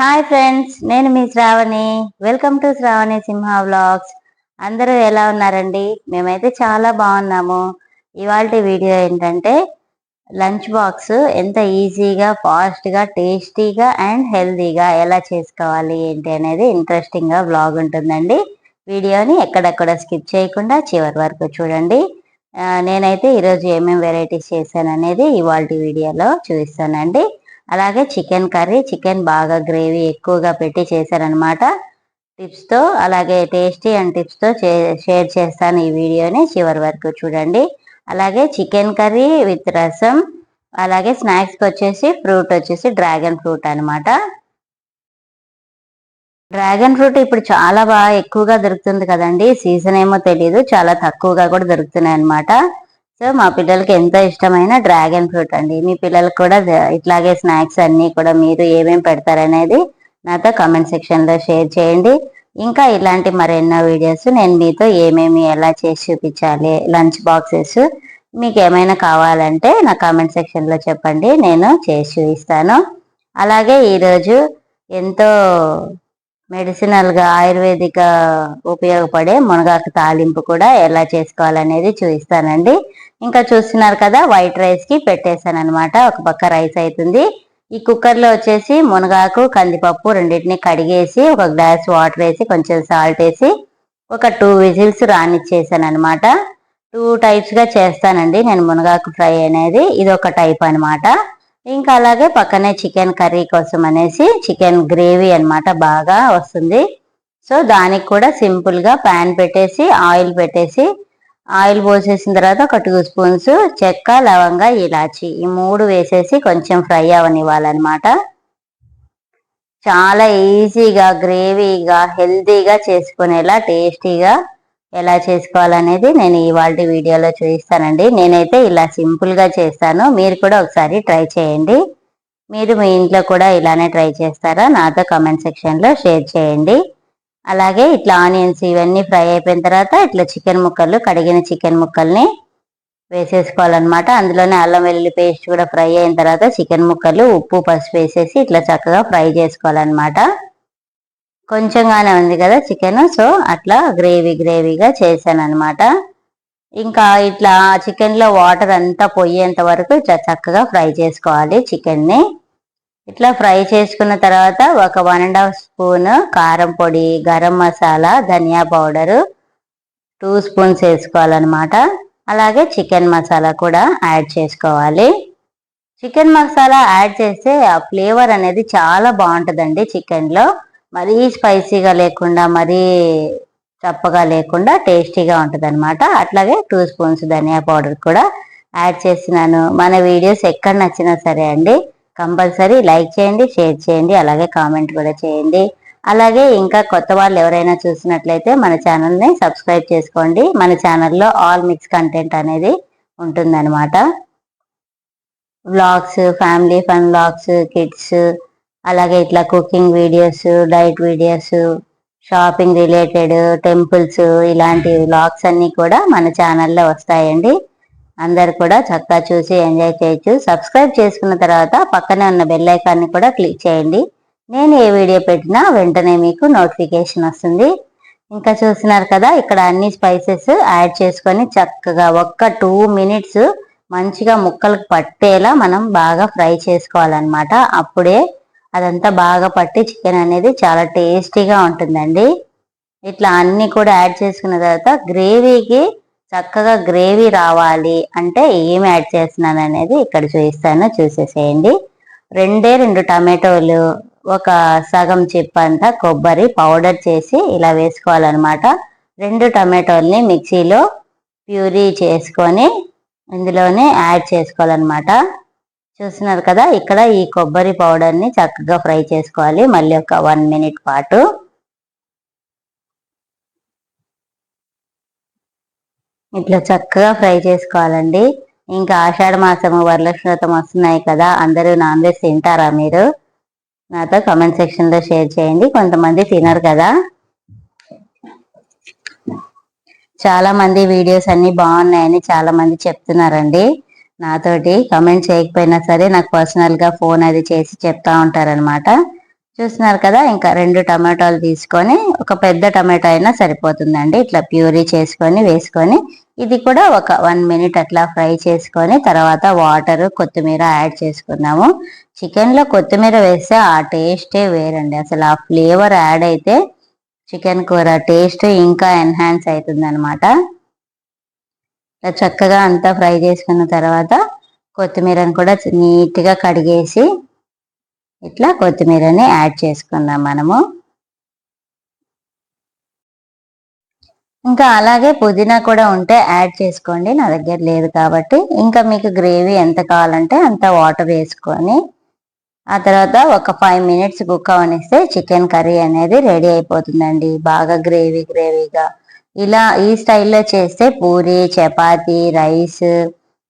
Hi friends నేను మీ Shravani. Welcome to Shravani Simha vlogs అందరూ ఎలా ఉన్నారండి? మేమైతే చాలా బాగున్నాము. ఇవాళ వీడియో ఏంటంటే లంచ్ బాక్స్ ఎంత ఈజీగా ఫాస్ట్గా టేస్టీగా అండ్ హెల్తీగా ఎలా చేసుకోవాలి ఏంటి అనేది ఇంట్రెస్టింగ్గా వ్లాగ్ ఉంటుందండి. వీడియోని ఎక్కడెక్కడ స్కిప్ చేయకుండా చివరి వరకు చూడండి. నేనైతే ఈరోజు ఏమేమి వెరైటీస్ చేశాను అనేది ఇవాళ వీడియోలో చూపిస్తానండి. అలాగే చికెన్ కర్రీ చికెన్ బాగా గ్రేవీ ఎక్కువగా పెట్టి చేశారనమాట టిప్స్తో అలాగే టేస్టీ అండ్ టిప్స్తో షేర్ చేస్తాను ఈ వీడియోని చివరి వరకు చూడండి. అలాగే చికెన్ కర్రీ విత్ రసం అలాగే స్నాక్స్కి వచ్చేసి ఫ్రూట్ వచ్చేసి డ్రాగన్ ఫ్రూట్ అనమాట డ్రాగన్ ఫ్రూట్ ఇప్పుడు చాలా బాగా ఎక్కువగా దొరుకుతుంది కదండి. సీజన్ ఏమో తెలియదు చాలా తక్కువగా కూడా దొరుకుతున్నాయి అనమాట సో మా పిల్లలకి ఎంతో ఇష్టమైన డ్రాగన్ ఫ్రూట్ అండి. మీ పిల్లలకు కూడా ఇట్లాగే స్నాక్స్ అన్ని కూడా మీరు ఏమేమి పెడతారనేది నాతో కామెంట్ సెక్షన్లో షేర్ చేయండి. ఇంకా ఇలాంటి మరెన్నో వీడియోస్ నేను మీతో ఏమేమి ఎలా చేసి చూపించాలి లంచ్ బాక్సెస్ మీకు ఏమైనా కావాలంటే నా కామెంట్ సెక్షన్లో చెప్పండి నేను చేసి చూపిస్తాను. అలాగే ఈరోజు ఎంతో మెడిసినల్గా ఆయుర్వేదిక ఉపయోగపడే మునగాకు తాలింపు కూడా ఎలా చేసుకోవాలనేది చూపిస్తానండి. ఇంకా చూస్తున్నారు కదా వైట్ రైస్కి పెట్టేశాను అనమాట ఒక పక్క రైస్ అవుతుంది ఈ కుక్కర్లో వచ్చేసి మునగాకు కందిపప్పు రెండింటిని కడిగేసి ఒక గ్లాస్ వాటర్ వేసి కొంచెం సాల్ట్ వేసి ఒక టూ విజిల్స్ రానిచ్చేసాను అనమాట టూ టైప్స్గా చేస్తానండి నేను మునగాకు ఫ్రై అనేది. ఇది ఒక టైప్ అనమాట ఇంకా అలాగే పక్కనే చికెన్ కర్రీ కోసం అనేసి చికెన్ గ్రేవీ అన్నమాట బాగా వస్తుంది. సో దానికి కూడా సింపుల్గా ప్యాన్ పెట్టేసి ఆయిల్ పెట్టేసి ఆయిల్ పోసేసిన తర్వాత ఒక టూ స్పూన్స్ చెక్క లవంగా ఇలాచి ఈ మూడు వేసేసి కొంచెం ఫ్రై అవనివ్వాలన్నమాట. చాలా ఈజీగా గ్రేవీగా హెల్తీగా చేసుకునేలా టేస్టీగా ఎలా చేసుకోవాలనేది నేను ఇవాళ వీడియోలో చూపిస్తానండి. నేనైతే ఇలా సింపుల్గా చేస్తాను. మీరు కూడా ఒకసారి ట్రై చేయండి. మీరు మీ ఇంట్లో కూడా ఇలానే ట్రై చేస్తారా? నాతో కామెంట్ సెక్షన్లో షేర్ చేయండి. అలాగే ఇట్లా ఆనియన్స్ ఇవన్నీ ఫ్రై అయిపోయిన తర్వాత ఇట్లా చికెన్ ముక్కలు కడిగిన చికెన్ ముక్కల్ని వేసేసుకోవాలన్నమాట. అందులోనే అల్లం వెల్లుల్లి పేస్ట్ కూడా ఫ్రై అయిన తర్వాత చికెన్ ముక్కలు ఉప్పు పసుపు వేసేసి ఇట్లా చక్కగా ఫ్రై చేసుకోవాలన్నమాట. కొంచెంగానే ఉంది కదా చికెన్ సో అట్లా గ్రేవీ గ్రేవీగా చేశాను అనమాట ఇంకా ఇట్లా చికెన్లో వాటర్ అంతా పోయేంత వరకు ఇట్లా చక్కగా ఫ్రై చేసుకోవాలి చికెన్ని. ఇట్లా ఫ్రై చేసుకున్న తర్వాత ఒక వన్ అండ్ హాఫ్ స్పూన్ కారం పొడి గరం మసాలా ధనియా పౌడర్ టూ స్పూన్స్ వేసుకోవాలన్నమాట. అలాగే చికెన్ మసాలా కూడా యాడ్ చేసుకోవాలి. చికెన్ మసాలా యాడ్ చేస్తే ఆ ఫ్లేవర్ అనేది చాలా బాగుంటుందండి చికెన్లో. మరీ స్పైసీగా లేకుండా మరీ చప్పగా లేకుండా టేస్టీగా ఉంటుంది అనమాట అట్లాగే టూ స్పూన్స్ ధనియా పౌడర్ కూడా యాడ్ చేస్తున్నాను. మన వీడియోస్ ఎక్కడ నచ్చినా సరే అండి. కంపల్సరీ లైక్ చేయండి షేర్ చేయండి అలాగే కామెంట్ కూడా చేయండి. అలాగే ఇంకా కొత్త వాళ్ళు ఎవరైనా చూసినట్లయితే మన ఛానల్ని సబ్స్క్రైబ్ చేసుకోండి. మన ఛానల్లో ఆల్ మిక్స్ కంటెంట్ అనేది ఉంటుందన్నమాట. Vlogs family fun vlogs kids అలాగే ఇట్లా cooking videos diet videos shopping related temples ఇలాంటి వ్లాగ్స్ అన్నీ కూడా మన ఛానల్లో వస్తాయండి. అందరు కూడా చక్కగా చూసి ఎంజాయ్ చేయొచ్చు. సబ్స్క్రైబ్ చేసుకున్న తర్వాత పక్కనే ఉన్న బెల్ ఐకాన్ని కూడా క్లిక్ చేయండి. నేను ఏ వీడియో పెట్టినా వెంటనే మీకు నోటిఫికేషన్ వస్తుంది. ఇంకా చూస్తున్నారు కదా ఇక్కడ అన్ని స్పైసెస్ యాడ్ చేసుకొని చక్కగా ఒక్క టూ మినిట్స్ మంచిగా ముక్కలకు పట్టేలా మనం బాగా ఫ్రై చేసుకోవాలన్నమాట. అప్పుడే అదంతా బాగా పట్టి చికెన్ అనేది చాలా టేస్టీగా ఉంటుందండి. ఇట్లా అన్ని కూడా యాడ్ చేసుకున్న తర్వాత గ్రేవీకి చక్కగా గ్రేవీ రావాలి అంటే ఏం యాడ్ చేస్తున్నాను అనేది ఇక్కడ చూపిస్తాను చూసేసేయండి. రెండే రెండు టమాటోలు ఒక సగం చిప్ అంతా కొబ్బరి పౌడర్ చేసి ఇలా వేసుకోవాలన్నమాట. రెండు టమాటోల్ని మిక్సీలో ప్యూరీ చేసుకొని ఇందులోనే యాడ్ చేసుకోవాలన్నమాట. చూస్తున్నారు కదా ఇక్కడ ఈ కొబ్బరి పౌడర్ని చక్కగా ఫ్రై చేసుకోవాలి మళ్ళీ ఒక వన్ మినిట్ పాటు. ఇట్లా చక్కగా ఫ్రై చేసుకోవాలండి. ఇంకా ఆషాఢ మాసము వరలక్ష్మి వ్రతం వస్తున్నాయి కదా అందరూ నాన్ వెజ్ తింటారా మీరు? నాతో కమెంట్ సెక్షన్లో షేర్ చేయండి. కొంతమంది తినరు కదా. చాలా మంది వీడియోస్ అన్ని బాగున్నాయని చాలా మంది చెప్తున్నారండి. నాతోటి కమెంట్ చేయకపోయినా సరే నాకు పర్సనల్గా ఫోన్ అది చేసి చెప్తా ఉంటారనమాట చూస్తున్నారు కదా ఇంకా రెండు టమాటాలు తీసుకొని ఒక పెద్ద టమాటా అయినా సరిపోతుందండి. ఇట్లా ప్యూరీ చేసుకొని వేసుకొని ఇది కూడా ఒక వన్ మినిట్ అట్లా ఫ్రై చేసుకొని తర్వాత వాటర్ కొత్తిమీర యాడ్ చేసుకున్నాము. చికెన్లో కొత్తిమీర వేస్తే ఆ టేస్టే వేరండి. అసలు ఆ ఫ్లేవర్ యాడ్ అయితే చికెన్ కూర టేస్ట్ ఇంకా ఎన్హాన్స్ అవుతుంది అనమాట చక్కగా అంతా ఫ్రై చేసుకున్న తర్వాత కొత్తిమీరను కూడా నీట్గా కడిగేసి ఇట్లా కొత్తిమీరని యాడ్ చేసుకుందాం మనము. ఇంకా అలాగే పుదీనా కూడా ఉంటే యాడ్ చేసుకోండి నా దగ్గర లేదు కాబట్టి. ఇంకా మీకు గ్రేవీ ఎంత కావాలంటే అంత వాటర్ వేసుకొని ఆ తర్వాత ఒక ఫైవ్ మినిట్స్ కుక్ అవనిస్తే చికెన్ కర్రీ అనేది రెడీ అయిపోతుందండి. బాగా గ్రేవీ గ్రేవీగా ఇలా ఈ స్టైల్లో చేస్తే పూరి చపాతి రైస్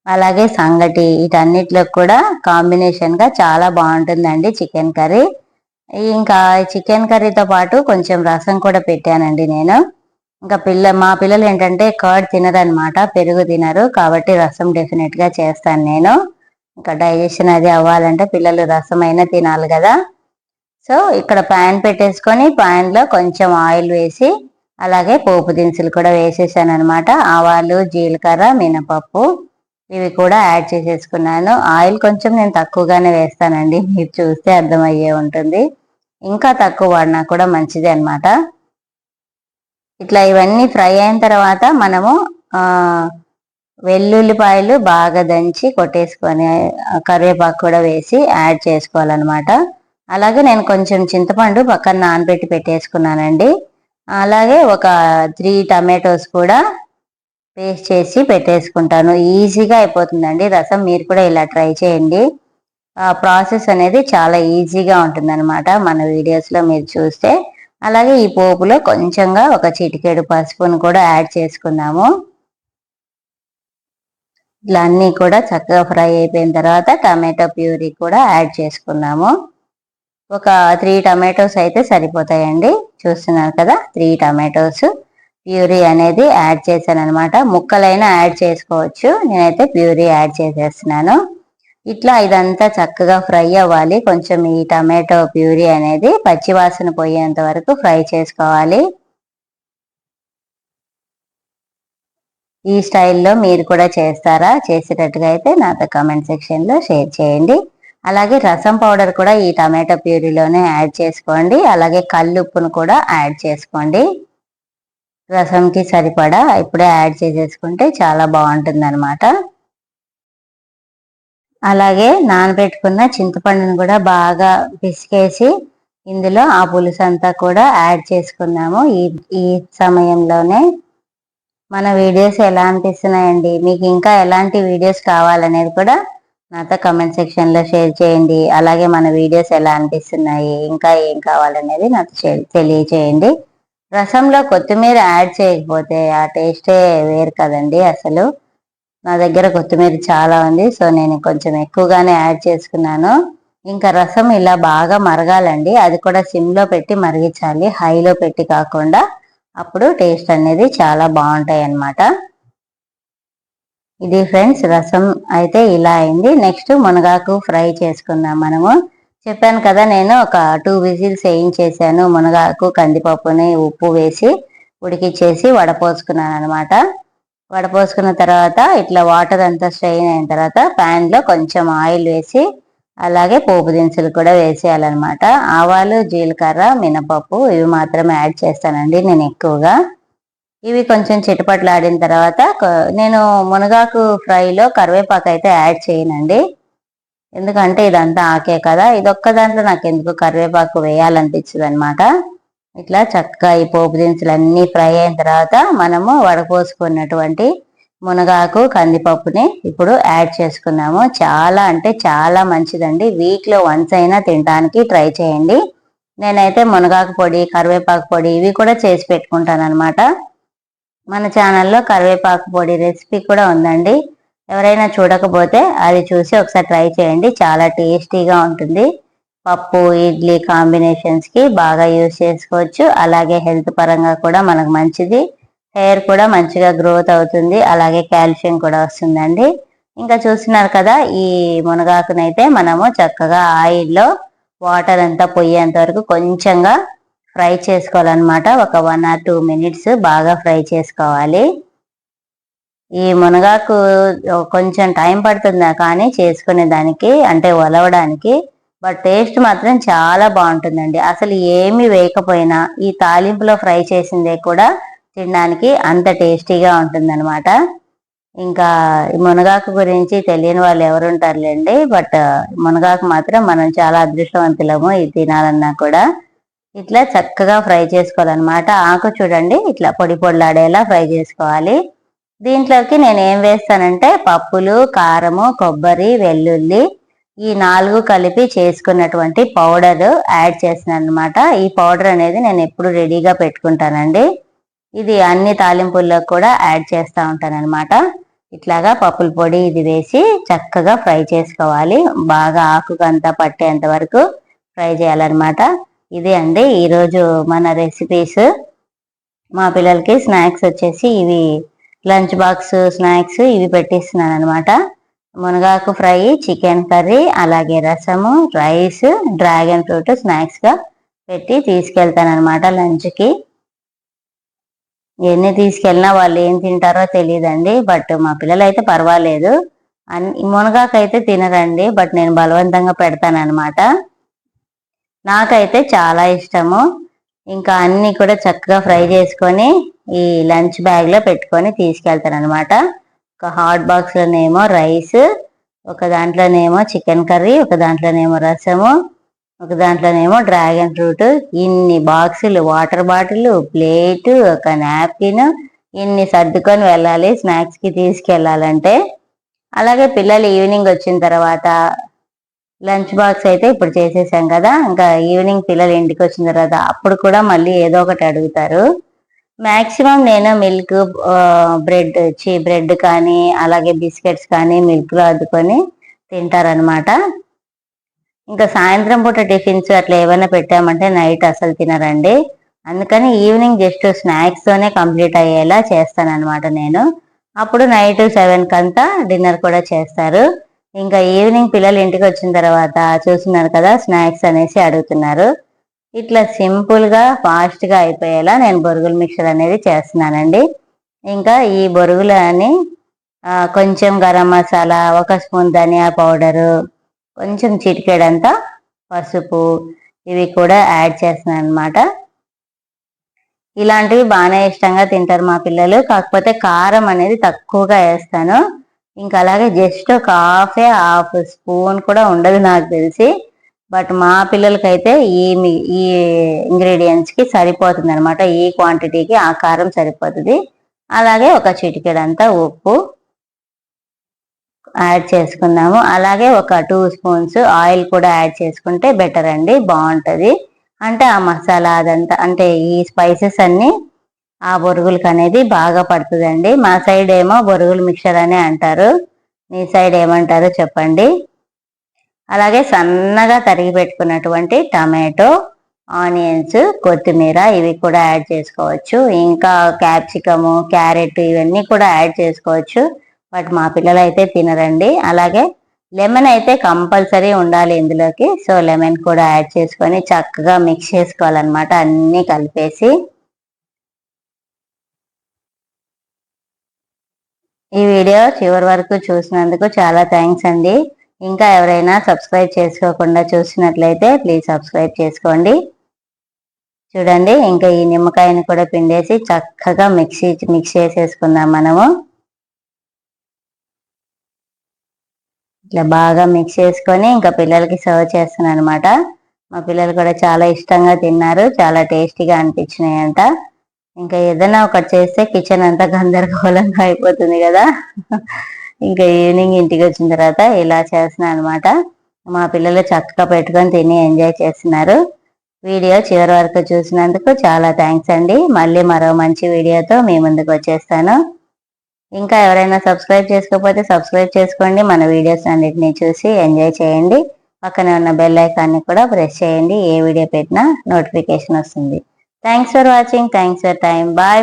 అలాగే సంగటి వీటన్నిటిలో కూడా కాంబినేషన్గా చాలా బాగుంటుందండి చికెన్ కర్రీ ఇంకా చికెన్ కర్రీతో పాటు కొంచెం రసం కూడా పెట్టానండి నేను. ఇంకా పిల్ల మా పిల్లలు ఏంటంటే కర్డ్ తినరనమాట పెరుగు తినరు. కాబట్టి రసం డెఫినెట్గా చేస్తాను నేను. ఇంకా డైజెషన్ అది అవ్వాలంటే పిల్లలు రసం అయినా తినాలి కదా. సో ఇక్కడ ప్యాన్ పెట్టేసుకొని ప్యాన్లో కొంచెం ఆయిల్ వేసి అలాగే పోపు దినుసులు కూడా వేసేసాను అనమాట ఆవాలు జీలకర్ర మినపప్పు ఇవి కూడా యాడ్ చేసేసుకున్నాను. ఆయిల్ కొంచెం నేను తక్కువగానే వేస్తానండి. మీరు చూస్తే అర్థమయ్యే ఉంటుంది. ఇంకా తక్కువ వాడినా కూడా మంచిది అనమాట ఇట్లా ఇవన్నీ ఫ్రై అయిన తర్వాత మనము వెల్లుల్లిపాయలు బాగా దంచి కొట్టేసుకొని కరివేపాకు కూడా వేసి యాడ్ చేసుకోవాలన్నమాట. అలాగే నేను కొంచెం చింతపండు పక్కన నానబెట్టి పెట్టేసుకున్నానండి. అలాగే ఒక త్రీ టమాటోస్ కూడా పేస్ట్ చేసి పెట్టేసుకుంటాను. ఈజీగా అయిపోతుందండి. రసం మీరు కూడా ఇలా ట్రై చేయండి. ఆ ప్రాసెస్ అనేది చాలా ఈజీగా ఉంటుందన్నమాట. మన వీడియోస్లో మీరు చూస్తే అలాగే ఈ పోపులో కొంచెంగా ఒక చిటికెడు పసుపును కూడా యాడ్ చేసుకున్నాము ఇట్లా అన్నీ కూడా చక్కగా ఫ్రై అయిపోయిన తర్వాత టమాటో ప్యూరీ కూడా యాడ్ చేసుకున్నాము ఒక త్రీ టమాటోస్ అయితే సరిపోతాయండి. చూస్తున్నారు కదా త్రీ టమాటోస్. ప్యూరీ అనేది యాడ్ చేశాను అనమాట ముక్కలైనా యాడ్ చేసుకోవచ్చు. నేనైతే ప్యూరీ యాడ్ చేసేస్తున్నాను. ఇట్లా ఇదంతా చక్కగా ఫ్రై అవ్వాలి. కొంచెం ఈ టమాటో ప్యూరీ అనేది పచ్చివాసన పోయేంత వరకు ఫ్రై చేసుకోవాలి. ఈ స్టైల్లో మీరు కూడా చేస్తారా? చేసేటట్టుగా అయితే నాతో కామెంట్ సెక్షన్లో షేర్ చేయండి. అలాగే రసం పౌడర్ కూడా ఈ టమాటో ప్యూరీలోనే యాడ్ చేసుకోండి. అలాగే కల్లుప్పును కూడా యాడ్ చేసుకోండి. రసంకి సరిపడా ఇప్పుడే యాడ్ చేసేసుకుంటే చాలా బాగుంటుంది అనమాట అలాగే నానబెట్టుకున్న చింతపండును కూడా బాగా పిసికేసి ఇందులో ఆ పులుసు అంతా కూడా యాడ్ చేసుకున్నాము. ఈ ఈ సమయంలోనే మన వీడియోస్ ఎలా అనిపిస్తున్నాయండి? మీకు ఇంకా ఎలాంటి వీడియోస్ కావాలనేది కూడా నాతో కమెంట్ సెక్షన్లో షేర్ చేయండి. అలాగే మన వీడియోస్ ఎలా అనిపిస్తున్నాయి? ఇంకా ఏం కావాలనేది నాకు తెలియచేయండి. రసంలో కొత్తిమీర యాడ్ చేయకపోతే ఆ టేస్టే వేరు కదండి అసలు. నా దగ్గర కొత్తిమీర చాలా ఉంది సో నేను కొంచెం ఎక్కువగానే యాడ్ చేసుకున్నాను. ఇంకా రసం ఇలా బాగా మరగాలండి అది కూడా సిమ్లో పెట్టి మరిగించాలి హైలో పెట్టి కాకుండా. అప్పుడు టేస్ట్ అనేది చాలా బాగుంటాయి అన్నమాట ఇది ఫ్రెండ్స్ రసం అయితే ఇలా అయింది. నెక్స్ట్ మునగాకు ఫ్రై చేసుకుందాం మనము. చెప్పాను కదా నేను ఒక టూ విజిల్స్ వేయించేసాను. మునగాకు కందిపప్పుని ఉప్పు వేసి ఉడికిచ్చేసి వడపోసుకున్నాను అనమాట వడపోసుకున్న తర్వాత ఇట్లా వాటర్ అంతా స్ట్రెయిన్ అయిన తర్వాత ప్యాన్లో కొంచెం ఆయిల్ వేసి అలాగే పోపు దినుసులు కూడా వేసేయాలన్నమాట. ఆవాలు జీలకర్ర మినపప్పు ఇవి మాత్రమే యాడ్ చేస్తానండి నేను ఎక్కువగా. ఇవి కొంచెం చిటపట్లాడిన తర్వాత నేను మునగాకు ఫ్రైలో కరివేపాకు అయితే యాడ్ చేయనండి. ఎందుకంటే ఇదంతా ఆకే కదా ఇదొక్క దాంట్లో నాకు ఎందుకు కరివేపాకు వేయాలనిపించదు అనమాట ఇట్లా చక్కగా ఈ పోపు దినుసులు అన్నీ ఫ్రై అయిన తర్వాత మనము వడపోసుకున్నటువంటి మునగాకు కందిపప్పుని ఇప్పుడు యాడ్ చేసుకున్నాము. చాలా అంటే చాలా మంచిదండి. వీక్లో వన్స్ అయినా తినడానికి ట్రై చేయండి. నేనైతే మునగాకు పొడి కరివేపాకు పొడి ఇవి కూడా చేసి పెట్టుకుంటాను అనమాట మన ఛానల్లో కరివేపాకు పొడి రెసిపీ కూడా ఉందండి. ఎవరైనా చూడకపోతే అది చూసి ఒకసారి ట్రై చేయండి. చాలా టేస్టీగా ఉంటుంది. పప్పు ఇడ్లీ కాంబినేషన్స్కి బాగా యూజ్ చేసుకోవచ్చు. అలాగే హెల్త్ పరంగా కూడా మనకు మంచిది. హెయిర్ కూడా మంచిగా గ్రోత్ అవుతుంది. అలాగే కాల్షియం కూడా వస్తుందండి. ఇంకా చూస్తున్నారు కదా ఈ మునగాకునైతే మనము చక్కగా ఆయిల్లో వాటర్ అంతా పోయేంత వరకు కొంచెంగా ఫ్రై చేసుకోవాలన్నమాట. ఒక వన్ ఆర్ టూ మినిట్స్ బాగా ఫ్రై చేసుకోవాలి. ఈ మునగాకు కొంచెం టైం పడుతుంది కానీ చేసుకునే దానికి అంటే ఒలవడానికి బట్ టేస్ట్ మాత్రం చాలా బాగుంటుందండి. అసలు ఏమి వేయకపోయినా ఈ తాలింపులో ఫ్రై చేసిందే కూడా తినడానికి అంత టేస్టీగా ఉంటుందన్నమాట. ఇంకా మునగాకు గురించి తెలియని వాళ్ళు ఎవరు ఉంటారులేండి బట్ మునగాకు మాత్రం మనం చాలా అదృష్టవంతులము ఇది తినాలన్నా కూడా. ఇట్లా చక్కగా ఫ్రై చేసుకోవాలన్నమాట. ఆకు చూడండి ఇట్లా పొడి పొడిలాడేలా ఫ్రై చేసుకోవాలి. దీంట్లోకి నేను ఏం వేస్తానంటే పప్పులు కారము కొబ్బరి వెల్లుల్లి ఈ నాలుగు కలిపి చేసుకున్నటువంటి పౌడర్ యాడ్ చేస్తున్నాను అనమాట ఈ పౌడర్ అనేది నేను ఎప్పుడు రెడీగా పెట్టుకుంటానండి. ఇది అన్ని తాలింపుల్లో కూడా యాడ్ చేస్తూ ఉంటాను అనమాట ఇట్లాగా పప్పుల పొడి ఇది వేసి చక్కగా ఫ్రై చేసుకోవాలి. బాగా ఆకుకంతా పట్టేంత వరకు ఫ్రై చేయాలన్నమాట ఇదే అండి ఈరోజు మన రెసిపీస్ మా పిల్లలకి స్నాక్స్ వచ్చేసి ఇవి లంచ్ బాక్స్ స్నాక్స్ ఇవి పెట్టిస్తున్నాను అనమాట మునగాకు ఫ్రై చికెన్ కర్రీ అలాగే రసము రైస్ డ్రాగన్ ఫ్రూట్ స్నాక్స్గా పెట్టి తీసుకెళ్తానమాట లంచ్కి ఎన్ని తీసుకెళ్ళినా వాళ్ళు ఏం తింటారో తెలియదండి బట్ మా పిల్లలు అయితే పర్వాలేదు. అన్ని మునగాకైతే తినరండి బట్ నేను బలవంతంగా పెడతానమాట నాకైతే చాలా ఇష్టము. ఇంకా అన్నీ కూడా చక్కగా ఫ్రై చేసుకొని ఈ లంచ్ బ్యాగ్లో పెట్టుకొని తీసుకెళ్తాను అనమాట ఒక హాట్ బాక్స్లోనేమో రైస్ ఒక దాంట్లోనేమో చికెన్ కర్రీ ఒక దాంట్లోనేమో రసము ఒక దాంట్లోనేమో డ్రాగన్ ఫ్రూట్. ఇన్ని బాక్సులు వాటర్ బాటిల్ ప్లేట్ ఒక నాప్కిన్ ఇన్ని సర్దుకొని వెళ్ళాలి స్నాక్స్కి తీసుకెళ్ళాలంటే. అలాగే పిల్లలు ఈవినింగ్ వచ్చిన తర్వాత లంచ్ బాక్స్ అయితే ఇప్పుడు చేసేసాం కదా ఇంకా ఈవినింగ్ పిల్లలు ఇంటికి వచ్చిన తర్వాత అప్పుడు కూడా మళ్ళీ ఏదో ఒకటి అడుగుతారు. మాక్సిమం నేను మిల్క్ బ్రెడ్ చీ బ్రెడ్ కానీ అలాగే బిస్కెట్స్ కానీ మిల్క్లో అద్దుకొని తింటారనమాట ఇంకా సాయంత్రం పూట టిఫిన్స్ అట్లా ఏమైనా పెట్టామంటే నైట్ అసలు తినరండి. అందుకని ఈవినింగ్ జస్ట్ స్నాక్స్ తోనే కంప్లీట్ అయ్యేలా చేస్తానన్నమాట నేను. అప్పుడు నైట్ సెవెన్ కంతా డిన్నర్ కూడా చేస్తారు. ఇంకా ఈవినింగ్ పిల్లలు ఇంటికి వచ్చిన తర్వాత చూస్తున్నారు కదా స్నాక్స్ అనేసి అడుగుతున్నారు. ఇట్లా సింపుల్గా ఫాస్ట్గా అయిపోయేలా నేను బొరుగుల మిక్చర్ అనేది చేస్తున్నానండి. ఇంకా ఈ బొరుగులని కొంచెం గరం మసాలా ఒక స్పూన్ ధనియా పౌడరు కొంచెం చిటికెడంతా పసుపు ఇవి కూడా యాడ్ చేస్తున్నాను అనమాట ఇలాంటివి బాగానే ఇష్టంగా తింటారు మా పిల్లలు. కాకపోతే కారం అనేది తక్కువగా వేస్తాను. ఇంకా అలాగే జస్ట్ ఒక హాఫే హాఫ్ స్పూన్ కూడా ఉండదు నాకు తెలిసి. బట్ మా పిల్లలకైతే ఈ ఈ ఇంగ్రీడియంట్స్కి సరిపోతుంది అనమాట ఈ క్వాంటిటీకి ఆ కారం సరిపోతుంది. అలాగే ఒక చిటికెడంతా ఉప్పు యాడ్ చేసుకుందాము. అలాగే ఒక టూ స్పూన్స్ ఆయిల్ కూడా యాడ్ చేసుకుంటే బెటర్ అండి. బాగుంటుంది. అంటే ఆ మసాలా అదంతా అంటే ఈ స్పైసెస్ అన్నీ ఆ బొరుగులకి అనేది బాగా పడుతుందండి. మా సైడ్ ఏమో బొరుగులు మిక్చర్ అనే అంటారు. మీ సైడ్ ఏమంటారో చెప్పండి. అలాగే సన్నగా తరిగి పెట్టుకున్నటువంటి టమాటో ఆనియన్స్ కొత్తిమీర ఇవి కూడా యాడ్ చేసుకోవచ్చు. ఇంకా క్యాప్సికము క్యారెట్ ఇవన్నీ కూడా యాడ్ చేసుకోవచ్చు. బట్ మా పిల్లలు అయితే తినరండి. అలాగే లెమన్ అయితే కంపల్సరీ ఉండాలి ఇందులోకి. సో లెమన్ కూడా యాడ్ చేసుకొని చక్కగా మిక్స్ చేసుకోవాలన్నమాట అన్నీ కలిపేసి. ఈ వీడియో చివరి వరకు చూసినందుకు చాలా థ్యాంక్స్ అండి. ఇంకా ఎవరైనా సబ్స్క్రైబ్ చేసుకోకుండా చూసినట్లయితే ప్లీజ్ సబ్స్క్రైబ్ చేసుకోండి. చూడండి ఇంకా ఈ నిమ్మకాయని కూడా పిండేసి చక్కగా మిక్సీ మిక్స్ చేసేసుకుందాం మనము. ఇట్లా బాగా మిక్స్ చేసుకొని ఇంకా పిల్లలకి సర్వ్ చేస్తున్నాను అనమాట మా పిల్లలు కూడా చాలా ఇష్టంగా తిన్నారు చాలా టేస్టీగా అనిపించినాయి అంట ఇంకా ఏదైనా ఒకటి చేస్తే కిచెన్ అంతా గందరగోళంగా అయిపోతుంది కదా. ఇంకా ఈవినింగ్ ఇంటికి వచ్చిన తర్వాత ఇలా చేస్తున్నాను అనమాట మా పిల్లలు చక్కగా పెట్టుకొని తిని ఎంజాయ్ చేస్తున్నారు. వీడియో చివరి వరకు చూసినందుకు చాలా థ్యాంక్స్ అండి. మళ్ళీ మరో మంచి వీడియోతో మీ ముందుకు వచ్చేస్తాను. ఇంకా ఎవరైనా సబ్స్క్రైబ్ చేసుకోకపోతే సబ్స్క్రైబ్ చేసుకోండి. మన వీడియోస్ అన్నిటిని చూసి ఎంజాయ్ చేయండి. పక్కనే ఉన్న బెల్ ఐకాన్ని కూడా ప్రెస్ చేయండి. ఏ వీడియో పెట్టినా నోటిఫికేషన్ వస్తుంది. Thanks for watching. Thanks for time. Bye.